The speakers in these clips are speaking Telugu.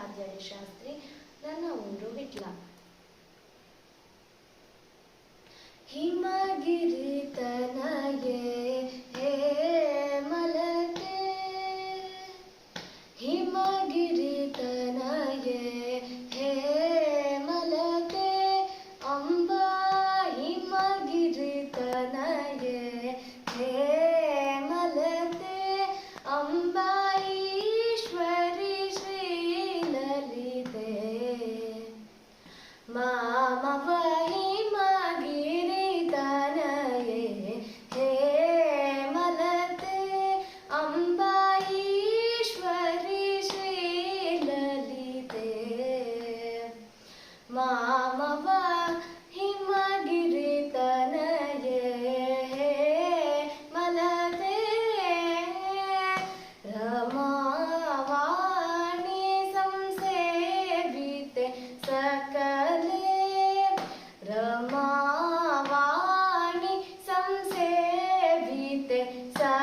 ರಾಜ್ಯಾಡಿ ಶಾಸ್ತ್ರಿ ನನ್ನ ಊರು ವಿಟ್ಲ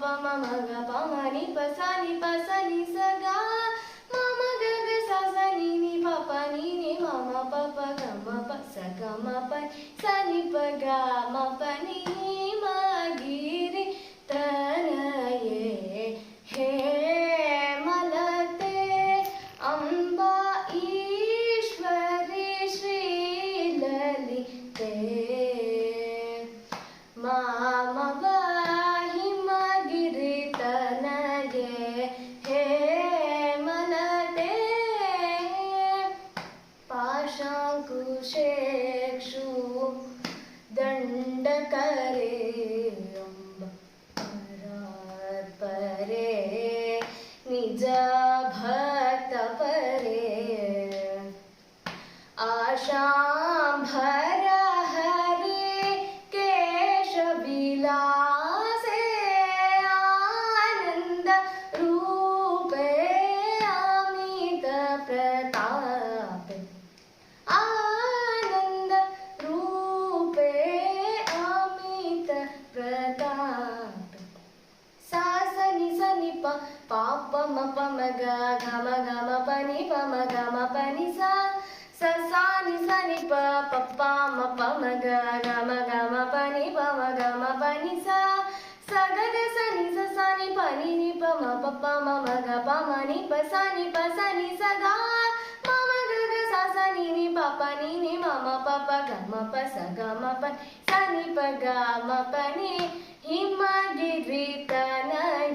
प म म ग प म नि प सा नि प सा नि सा ग म म ग ग सा सा नि नि प प नि नि म म प प ग म प सा ग म प सा नि प ग म प नि म गी ri त न ye he malate amba ishwari shri lalite दण्डकरे अम्बरा परे निजभक्तपरे भक्तपरे పాపమ పమగ గమ గమ పని పమ గమ పని సా ససాని సని ప పప్పామ పమగ గమ గమ పని పమ గమ పని సా సగద సని ససాని పని ని పమ పప్ప మమ గ పమ ని పసని సగా మమ గగ ససని ని పప ని మమ పప గమ పస గమ పని సని ప పని హిమగిరి తనయ